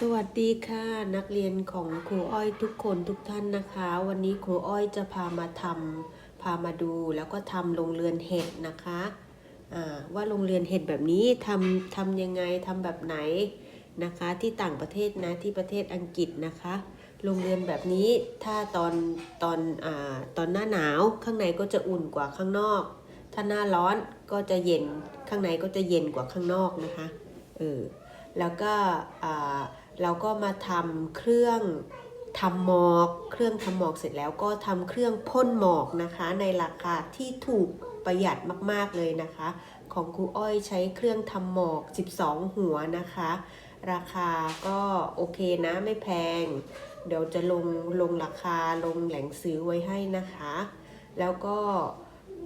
สวัสดีค่ะนักเรียนของครูอ้อยทุกคนทุกท่านนะคะ วันนี้ครูอ้อยจะพามาทำพามาดูแล้วก็ทำโรงเรือนเห็ดนะคะว่าโรงเรือนเห็ดแบบนี้ทำทำยังไงทำแบบไหนนะคะ ที่ต่างประเทศนะที่ประเทศอังกฤษนะคะโรงเรือนแบบนี้ถ้าตอนตอนอตอนหน้าหนาวข้างในก็จะอุ่นกว่าข้างนอก ถ้าหน้าร้อนก็จะเย็นข้างในก็จะเย็นกว่าข้างนอกนะคะเออแล้วก็อ่า เราก็มาทำเครื่องทำหมอก เครื่องทำหมอกเสร็จแล้วก็ทำเครื่องพ่นหมอกนะคะ ในราคาที่ถูกประหยัดมากๆเลยนะคะ ของครูอ้อยใช้เครื่องทำหมอก 12 หัวนะคะ ราคาก็โอเคนะไม่แพง เดี๋ยวจะลงลงราคาลงแหล่งซื้อไว้ให้นะคะ แล้วก็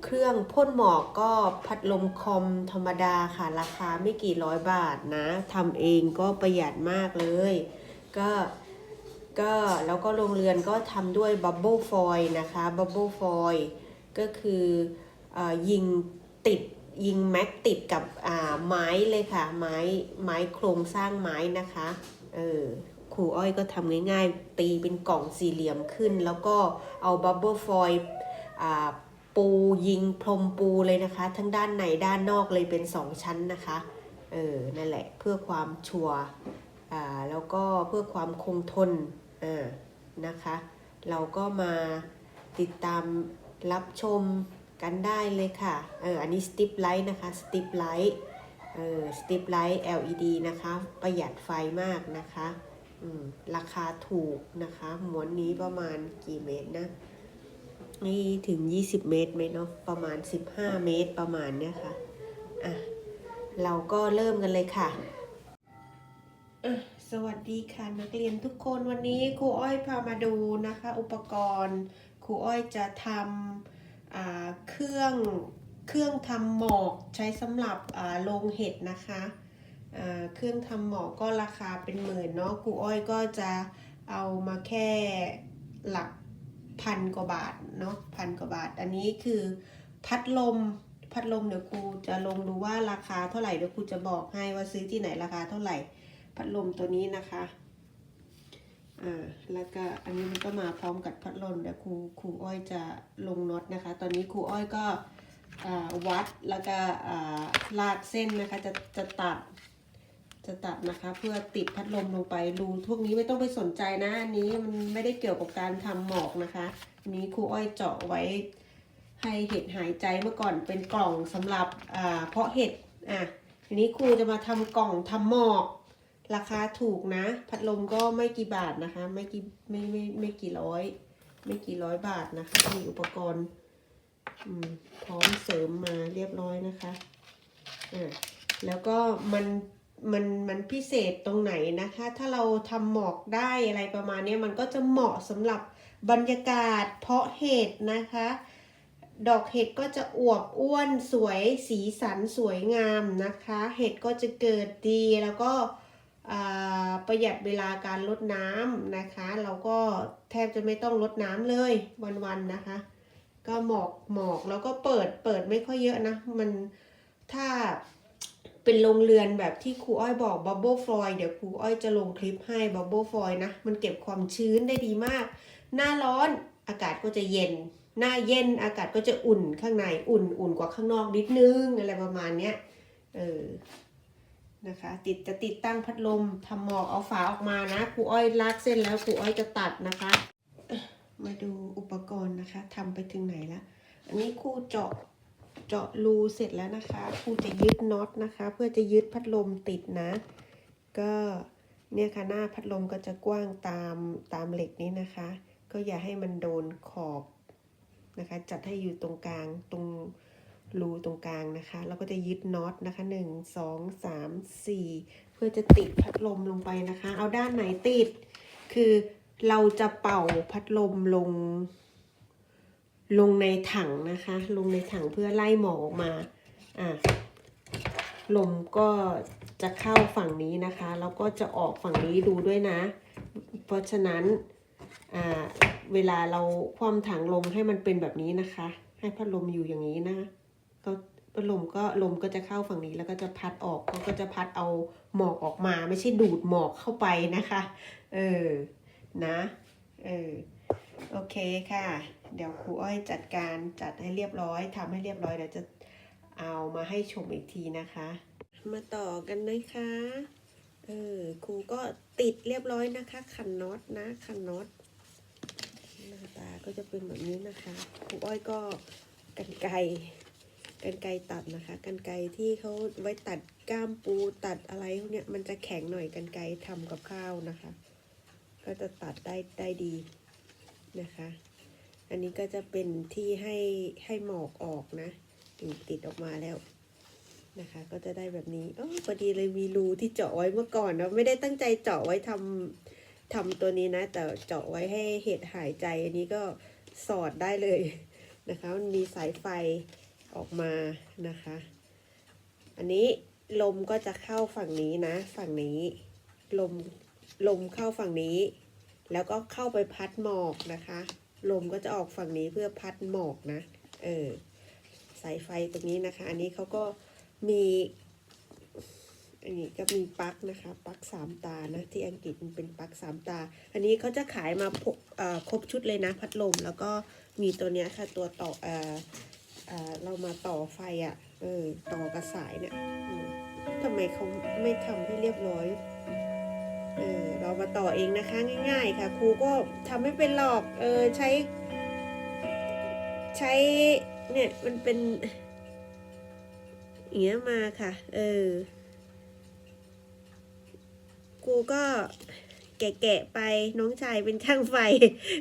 เครื่องพ่นหมอกก็พัดลมคอมธรรมดาค่ะ ราคาไม่กี่ร้อยบาทนะทำเองก็ประหยัดมากเลย ก็ก็แล้วก็โรงเรือนก็ทำด้วยบับเบิลฟอยนะคะบับเบิลฟอยก็คืออยิงติดยิงแม็กติดกับไม้เลยค่ะ ไม้ไม้โครงสร้างไม้นะคะเออครูอ้อยก็ทำง่ายๆ ตีเป็นกล่องสี่เหลี่ยมขึ้น แล้วก็เอาบับเบิลฟอยอ่า ปูยิงพรมปูเลยนะคะ ทั้งด้านในด้านนอกเลยเป็นสองชั้นนะคะเออนั่นแหละเพื่อความชัวร์อ่าแล้วก็เพื่อความคงทนอ่านะคะ เราก็มาติดตามรับชมกันได้เลยค่ะเอออันนี้สติปไลท์นะคะสติปไลท์เออสติปไลท์ LED นะคะ ประหยัดไฟมากนะคะอืมราคาถูกนะคะหมวนนี้ประมาณกี่เมตรนะ นี่ถึง 20 เมตรไหมเนาะประมาณ 15 เมตรประมาณเนี้ยค่ะอะ เราก็เริ่มกันเลยค่ะอะ สวัสดีค่ะนักเรียนทุกคนวันนี้ครูอ้อยพามาดูนะคะ อุปกรณ์ครูอ้อยจะทำอ่าเครื่องเครื่องทำหมอกใช้สำหรับอ่าโรงเห็ดนะคะอ่าเครื่องทำหมอกก็ราคาเป็นหมื่นเนาะครูอ้อยก็จะเอามาแค่หลัก พันกว่าบาทเนาะพันกว่าบาท อันนี้คือพัดลมพัดลมเดี๋ยวครูจะลงดูว่าราคาเท่าไหร่เดี๋ยวครูจะบอกให้ว่าซื้อที่ไหนราคาเท่าไหร่ พัดลมตัวนี้นะคะอ่าแล้วก็อันนี้มันก็มาพร้อมกับพัดลมเดี๋ยวครูครูอ้อยจะลงน็อตนะคะ ตอนนี้ครูอ้อยก็อ่าวัดแล้วก็อ่าลากเส้นนะคะจะจะตัด จะตัดนะคะ เพื่อติดพัดลมลงไปรูพวกนี้ไม่ต้องไปสนใจนะอันนี้มันไม่ได้เกี่ยวกับการทำหมอกนะคะอันนี้ครูอ้อยเจาะไว้ ให้เห็ดหายใจเมื่อก่อนเป็นกล่องสำหรับอ่าเพาะเห็ดอะทีนี้ครูจะมาทำกล่องทำหมอก ราคาถูกนะ พัดลมก็ไม่กี่บาทนะคะ ไม่กี่ไม่ไม่ไม่กี่ร้อย ไม่กี่ร้อยบาทนะคะมีอุปกรณ์พร้อมเสริมมาเรียบร้อยนะคะอะแล้วก็มัน มันมันพิเศษตรงไหนนะคะ ถ้าเราทำหมอกได้อะไรประมาณนี้มันก็จะเหมาะสำหรับบรรยากาศเพาะเห็ดนะคะ ดอกเห็ดก็จะอวบอ้วนสวยสีสันสวยงามนะคะ เห็ดก็จะเกิดดีแล้วก็ประหยัดเวลาการลดน้ำนะคะ เราก็แทบจะไม่ต้องลดน้ำเลยวันๆนะคะ ก็หมอกหมอกแล้วก็เปิดเปิดไม่ค่อยเยอะนะ มันถ้า เป็นโรงเรือนแบบที่ครูอ้อยบอกบับเบิลฟอยเดี๋ยวครูอ้อยจะลงคลิปให้บับเบิลฟอยนะ มันเก็บความชื้นได้ดีมาก หน้าร้อนอากาศก็จะเย็น หน้าเย็นอากาศก็จะอุ่นข้างในอุ่นอุ่นกว่าข้างนอกนิดนึงอะไรประมาณเนี้ยเออนะคะติดจะติดตั้งพัดลมทำหมอกเอาฝาออกมานะครูอ้อยลากเส้นแล้วครูอ้อยจะตัดนะคะ มาดูอุปกรณ์นะคะทำไปถึงไหนแล้วอันนี้ครูเจาะ เจาะรูเสร็จแล้วนะคะครูจะยึดน็อตนะคะ เพื่อจะยึดพัดลมติดนะ ก็เนี่ยค่ะหน้าพัดลมก็จะกว้างตามตามเหล็กนี้นะคะ ก็อย่าให้มันโดนขอบนะคะ จัดให้อยู่ตรงกลางตรงรูตรงกลางนะคะ แล้วก็จะยึดน็อตนะคะหนึ่งสองสามสี่เพื่อจะติดพัดลมลงไปนะคะ เอาด้านไหนติด คือเราจะเป่าพัดลมลง ลงในถังนะคะ ลงในถังเพื่อไล่หมอกออกมาอะลมก็จะเข้าฝั่งนี้นะคะ แล้วก็จะออกฝั่งนี้ดูด้วยนะ เพราะฉะนั้นอ่าเวลาเราคว่ำถังลมให้มันเป็นแบบนี้นะคะ ให้พัดลมอยู่อย่างนี้นะก็พัดลมก็ลมก็จะเข้าฝั่งนี้แล้วก็จะพัดออกก็จะพัดเอาหมอกออกมา ไม่ใช่ดูดหมอกเข้าไปนะคะ เออนะเออโอเคค่ะ เดี๋ยวครูอ้อยจัดการจัดให้เรียบร้อยทำให้เรียบร้อยเดี๋ยวจะเอามาให้ชมอีกทีนะคะ มาต่อกันนะคะเออครูก็ติดเรียบร้อยนะคะ คันน็อตนะคันน็อตหน้าตาก็จะเป็นแบบนี้นะคะครูอ้อยก็กันไกกันไกตัดนะคะ กันไกที่เขาไว้ตัดก้ามปูตัดอะไรพวกเนี้ยมันจะแข็งหน่อยกันไกรทำกับข้าวนะคะ ก็จะตัดได้ได้ดีนะคะ อันนี้ก็จะเป็นที่ให้ให้หมอกออกนะติดออกมาแล้วนะคะ ก็จะได้แบบนี้ออพอดีเลยมีรูที่เจาะไว้เมื่อก่อนนะไม่ได้ตั้งใจเจาะไว้ทำทำตัวนี้นะ แต่เจาะไว้ให้เห็ดหายใจ อันนี้ก็สอดได้เลยนะคะมันมีสายไฟออกมานะคะ อันนี้ลมก็จะเข้าฝั่งนี้นะ ฝั่งนี้ ลมลมเข้าฝั่งนี้ แล้วก็เข้าไปพัดหมอกนะคะ ลมก็จะออกฝั่งนี้เพื่อพัดหมอกนะ เออ สายไฟตรงนี้นะคะ อันนี้เขาก็มีอันนี้ก็มีปลั๊กนะคะปลั๊กสามตานะที่อังกฤษมันเป็นปลั๊กสามตา อันนี้เขาจะขายมาพกครบชุดเลยนะ พัดลม แล้วก็มีตัวเนี้ยค่ะตัวต่อเอ่อเอ่อเรามาต่อไฟอะ่ะเออต่อกระสายเนี่ยทำไมเขาไม่ทำให้เรียบร้อย เออเรามาต่อเองนะคะง่าย ๆ ค่ะ ครูก็ทำไม่เป็นหรอกเออใช้ ใช้เนี่ยมันเป็นอย่างเงี้ยมาค่ะ เออครูก็แกะๆไปน้องชายเป็นช่างไฟ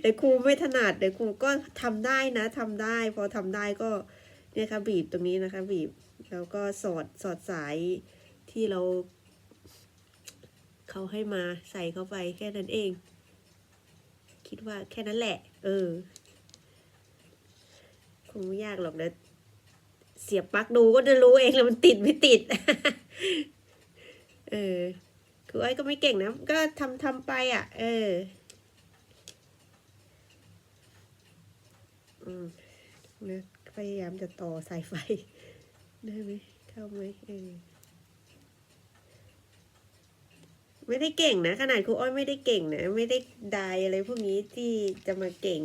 แต่ครูไม่ถนัดแต่ครูก็ทำได้นะทำได้ พอทำได้ก็เนี่ยค่ะบีบตรงนี้นะคะ บีบแล้วก็สอดสอดสายที่เรา เขาให้มาใส่เข้าไปแค่นั้นเอง คิดว่าแค่นั้นแหละ เออ คงไม่ยากหรอกนะเสียบปลั๊กดูก็จะรู้เองแล้วมันติดไม่ติด เออคือไอ้ก็ไม่เก่งนะ ก็ทำทำไปอะ เออนะพยายามจะต่อสายไฟ ได้ไหมเข้าไหมเออ ไม่ได้เก่งนะ ขนาดครูอ้อยไม่ได้เก่งนะ ไม่ได้ไดอะไรพวกนี้ที่จะมาเก่ง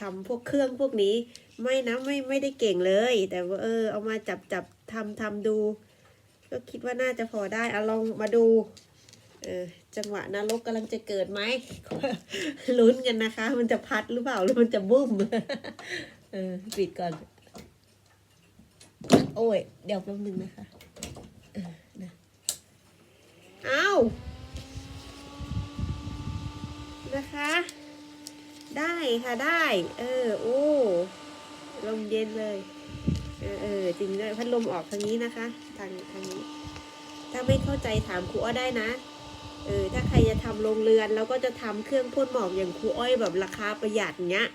ทำพวกเครื่องพวกนี้ ไม่นะไม่ไม่ได้เก่งเลย แต่ว่าเออ เอามาจับจับทำทำดู ก็คิดว่าน่าจะพอได้เอาลองมาดูเออจังหวะนรกกำลังจะเกิดไหมลุ้นกันนะคะ มันจะพัดหรือเปล่าหรือมันจะบุ้มเออปิดก่อน โอ้ย เดี๋ยวแป๊บนึงนะคะ เอานะคะ ได้ค่ะได้ เออ โอ้ ลมเย็นเลย เออเออจริงด้วยพัดลมออกทางนี้นะคะ ทางทางนี้ ถ้าไม่เข้าใจถามครูอ้อยได้นะ เออ ถ้าใครจะทำโรงเรือนแล้วก็จะทำเครื่องพ่นหมอกอย่างครูอ้อยแบบราคาประหยัดเนี้ย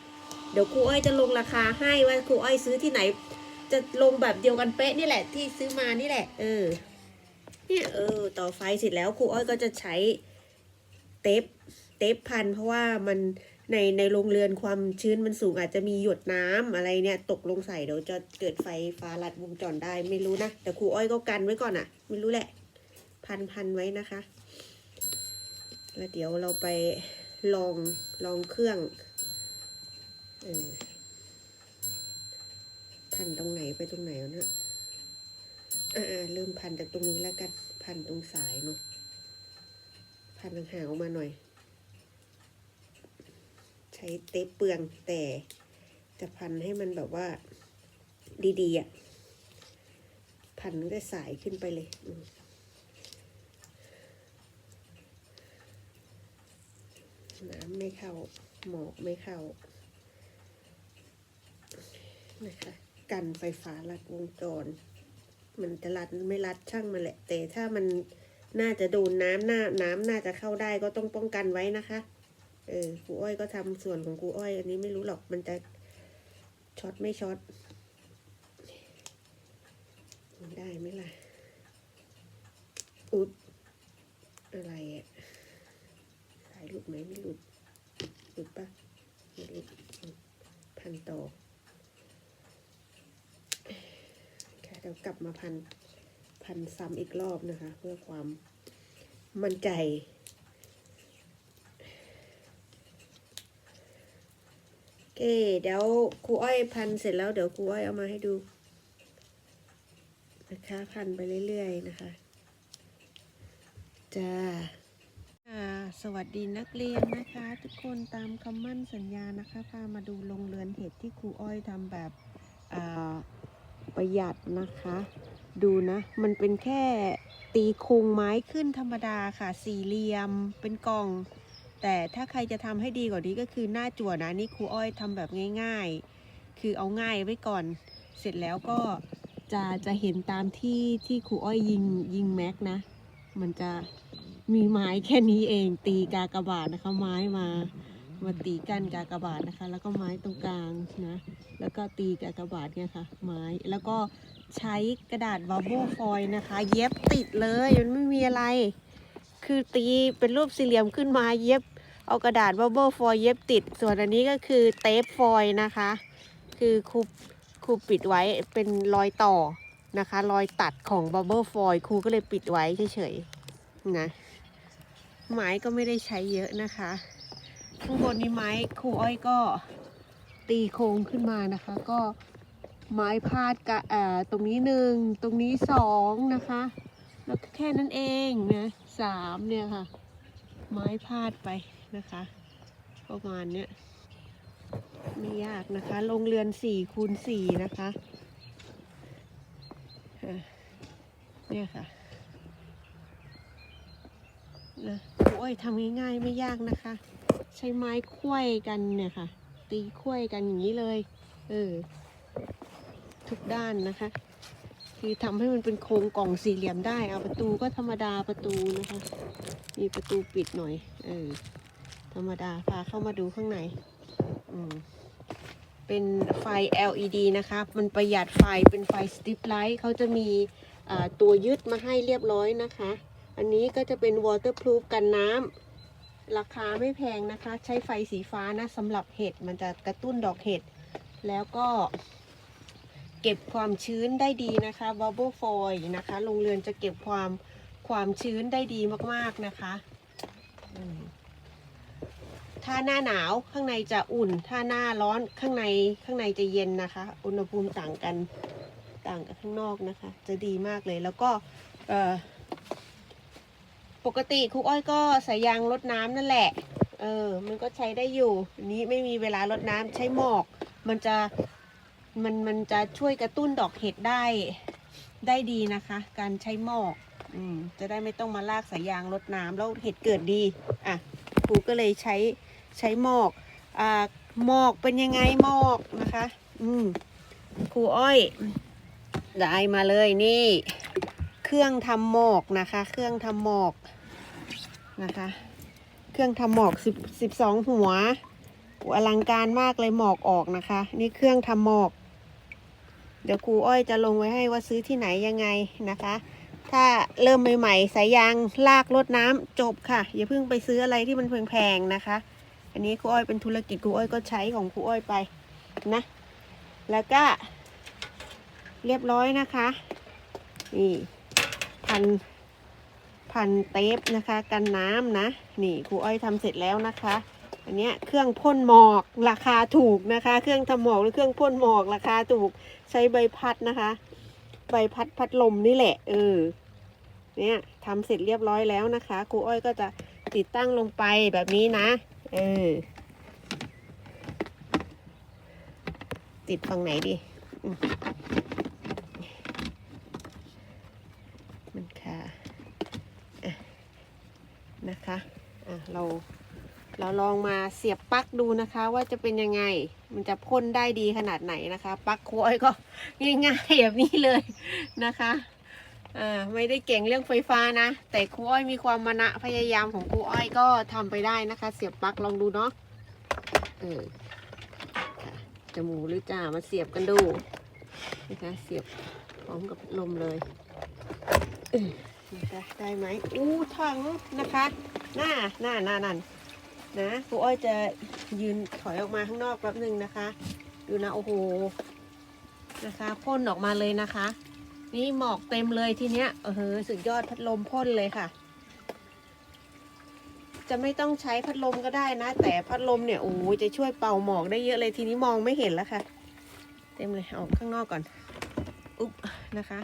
เดี๋ยวครูอ้อยจะลงราคาให้ว่าครูอ้อยซื้อที่ไหน จะลงแบบเดียวกันเป๊ะนี่แหละที่ซื้อมานี่แหละ เออ เนี่ยเออต่อไฟเสร็จแล้วครูอ้อยก็จะใช้เทปเทปพัน เพราะว่ามันในในโรงเรือนความชื้นมันสูงอาจจะมีหยดน้ำอะไรเนี่ยตกลงใส่เดี๋ยวจะเกิดไฟฟ้าลัดวงจรได้ไม่รู้นะแต่ครูอ้อยก็กันไว้ก่อนอะ่ะ ไม่รู้แหละ พันพันไว้นะคะ แล้วเดี๋ยวเราไปลองลองเครื่องเออพันตรงไหนไปตรงไหนวะเนี่ยอ่าเริ่มพันจากตรงนี้แล้วกัน พันตรงสายเนาะพันห่างๆออกมาหน่อย ใช้เทปเปลืองแต่จะพันให้มันแบบว่าดีๆอะ พันตั้งแต่สายขึ้นไปเลยน้ำไม่เข้า หมอกไม่เข้า นะคะ กันไฟฟ้าลัดวงจร มันจะรัดไม่รัดช่างมันแหละ แต่ถ้ามันน่าจะโดนน้ำหน้าน้ำน่าจะเข้าได้ก็ต้องป้องกันไว้นะคะ เออครูอ้อยก็ทำส่วนของครูอ้อย อันนี้ไม่รู้หรอกมันจะช็อตไม่ช็อตได้ไหมล่ะ อุ๊บอะไรอะสายหลุดไหมไม่หลุด หลุดปะไม่หลุดพันต่อ ดี๋ยวกลับมาพันพันซ้ำอีกรอบนะคะ เพื่อความมั่นใจ โอเค เดี๋ยวครูอ้อยพันเสร็จแล้วเดี๋ยวครูอ้อยเอามาให้ดูนะคะพันไปเรื่อยๆนะคะจ้าสวัสดีนักเรียนนะคะ ทุกคนตามคำมั่นสัญญานะคะพามาดูโรงเรือนเห็ดที่ครูอ้อยทำแบบอ่า ประหยัดนะคะ ดูนะ มันเป็นแค่ตีโครงไม้ขึ้นธรรมดาค่ะ สี่เหลี่ยมเป็นกล่อง แต่ถ้าใครจะทำให้ดีกว่านี้ก็คือหน้าจั่วนะนี่ครูอ้อยทำแบบง่าย ๆ คือเอาง่ายไว้ก่อน เสร็จแล้วก็จะจะเห็นตามที่ที่ครูอ้อยยิงยิงแม็กนะ มันจะมีไม้แค่นี้เองตีกากระบาทนะคะไม้มา มาตีกันกากบาทนะคะ แล้วก็ไม้ตรงกลางนะ แล้วก็ตีกากบาทเนี่ยค่ะ ไม้ แล้วก็ใช้กระดาษบับเบิลฟอยนะคะ เย็บติดเลย มันไม่มีอะไร คือตีเป็นรูปสี่เหลี่ยมขึ้นมา เย็บ เอากระดาษบับเบิลฟอยเย็บติด ส่วนอันนี้ก็คือเทปฟอยนะคะ คือครูครูปิดไว้เป็นรอยต่อนะคะ รอยตัดของบับเบิลฟอยครูก็เลยปิดไว้เฉยๆนะ ไม้ก็ไม่ได้ใช้เยอะนะคะ ข้างบนนี้ไม้ครูอ้อยก็ตีโครงขึ้นมานะคะ ก็ไม้พาดกะเออตรงนี้หนึ่งตรงนี้สองนะคะ แล้วแค่นั้นเองนะสามเนี่ยค่ะ ไม้พาดไปนะคะประมาณเนี้ยไม่ยากนะคะลงเรือนสี่คูณสี่นะคะอะเนี่ยค่ะนะโอ้ยทำง่ายๆไม่ยากนะคะ ใช้ไม้คุ้ยกันเนี่ยค่ะ ตีคุ้ยกันอย่างนี้เลย เออ ทุกด้านนะคะ คือทำให้มันเป็นโครงกล่องสี่เหลี่ยมได้ เอาประตูก็ธรรมดาประตูนะคะ มีประตูปิดหน่อย เออ ธรรมดา พาเข้ามาดูข้างในอืมเป็นไฟ LED นะคะ มันประหยัดไฟ เป็นไฟสติปไลท์เขาจะมีตัวยึดมาให้เรียบร้อยนะคะ อันนี้ก็จะเป็น waterproof กันน้ำ ราคาไม่แพงนะคะ ใช้ไฟสีฟ้านะสำหรับเห็ดมันจะกระตุ้นดอกเห็ด แล้วก็เก็บความชื้นได้ดีนะคะ bubble foil นะคะโรงเรือนจะเก็บความความชื้นได้ดีมากๆนะคะ ถ้าหน้าหนาวข้างในจะอุ่น ถ้าหน้าร้อนข้างในข้างในจะเย็นนะคะ อุณหภูมิต่างกันต่างกับข้างนอกนะคะ จะดีมากเลยแล้วก็เอ่อ ปกติครูอ้อยก็ใส่ยางรดน้ำนั่นแหละ เออ มันก็ใช้ได้อยู่อันนี้ไม่มีเวลารดน้ำใช้หมอก มันจะมันมันจะช่วยกระตุ้นดอกเห็ดได้ได้ดีนะคะ การใช้หมอกอืมจะได้ไม่ต้องมาลากสายยางรดน้ำแล้วเห็ดเกิดดีอะครูก็เลยใช้ใช้หมอกอ่าหมอกเป็นยังไงหมอกนะคะ อืมครูอ้อยได้มาเลยนี่ เครื่องทำหมอกนะคะ เครื่องทำหมอก นะคะ เครื่องทำหมอกสิบสิบสองหัวโอ้อลังการมากเลยหมอกออกนะคะ นี่เครื่องทำหมอก เดี๋ยวครูอ้อยจะลงไว้ให้ว่าซื้อที่ไหนยังไงนะคะ ถ้าเริ่มใหม่ๆสายยางลากรดน้ำจบค่ะ อย่าเพิ่งไปซื้ออะไรที่มันแพงๆนะคะ อันนี้ครูอ้อยเป็นธุรกิจครูอ้อยก็ใช้ของครูอ้อยไปนะ แล้วก็เรียบร้อยนะคะ นี่พัน พันเทปนะคะ กันน้ำนะ นี่ครูอ้อยทำเสร็จแล้วนะคะ อันเนี้ยเครื่องพ่นหมอกราคาถูกนะคะ เครื่องทำหมอกหรือเครื่องพ่นหมอกราคาถูกใช้ใบพัดนะคะ ใบพัดพัดลมนี่แหละเออเนี่ยทำเสร็จเรียบร้อยแล้วนะคะครูอ้อยก็จะติดตั้งลงไปแบบนี้นะเออติดฝั่งไหนดีอืมมันค่ะอะนะคะอะ เรา เราลองมาเสียบปลั๊กดูนะคะ ว่าจะเป็นยังไง มันจะพ่นได้ดีขนาดไหนนะคะปลั๊กโค้อยก็ง่ายๆแบบนี้เลยนะคะอ่าไม่ได้เก่งเรื่องไฟฟ้านะ แต่ครูอ้อยมีความมานะพยายามของครูอ้อยก็ทำไปได้นะคะ เสียบปลั๊กลองดูเนาะเออค่ะจมูหรือจ่ามาเสียบกันดูนะคะเสียบพร้อมกับลมเลยเออนะคะได้ไหมอู้ถังนะคะ หน้าหน้าหน้านั่นนะครูอ้อยจะยืนถอยออกมาข้างนอกแป๊บหนึ่งนะคะ ดูนะโอ้โหนะคะพ่นออกมาเลยนะคะ นี่หมอกเต็มเลยทีเนี้ยเออสุดยอดพัดลมพ่นเลยค่ะ จะไม่ต้องใช้พัดลมก็ได้นะ แต่พัดลมเนี่ยโอ้จะช่วยเป่าหมอกได้เยอะเลยทีนี้มองไม่เห็นแล้วค่ะ เต็มเลยออกข้างนอกก่อนอุ๊บนะคะ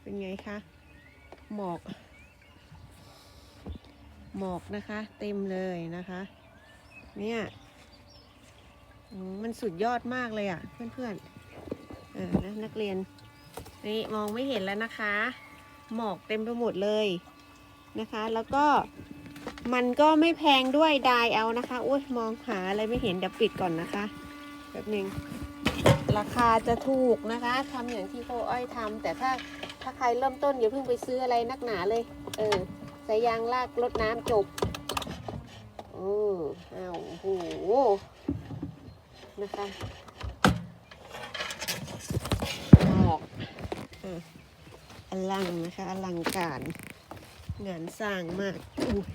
เป็นไงคะหมอก หมอกนะคะ เต็มเลยนะคะ เนี่ยมันสุดยอดมากเลยอะ่ะ เพื่อนๆเออนะนักเรียนนี่มองไม่เห็นแล้วนะคะ หมอกเต็มไปหมดเลยนะคะ แล้วก็มันก็ไม่แพงด้วยดายเอานะคะอุ้ยมองหาอะไรไม่เห็นเดี๋ยวปิดก่อนนะคะแบบหนึ่งราคาจะถูกนะคะทำอย่างที่โคอ้อยทำแต่ถ้าถ้าใครเริ่มต้นอย่าเพิ่งไปซื้ออะไรนักหนาเลย เออ ใส่ยางลากรดน้ำจบโอ้อ้าวโหนะคะหมอกอะอลังนะคะ อลังการงานสร้างมากอุ้ย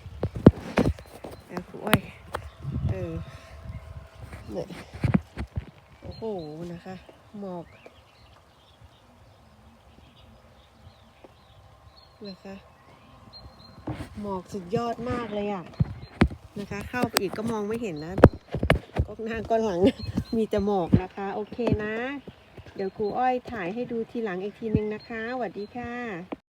อะครูอ้ยเออเนี่ยโอ้โห นะคะ หมอก นะคะ หมอกสุดยอดมากเลยอะนะคะ เข้าไปอีกก็มองไม่เห็นแล้วก็หน้าก็หลัง มีแต่หมอกนะคะ โอเคนะ เดี๋ยวครูอ้อยถ่ายให้ดูทีหลังอีกทีนึงนะคะสวัสดีค่ะ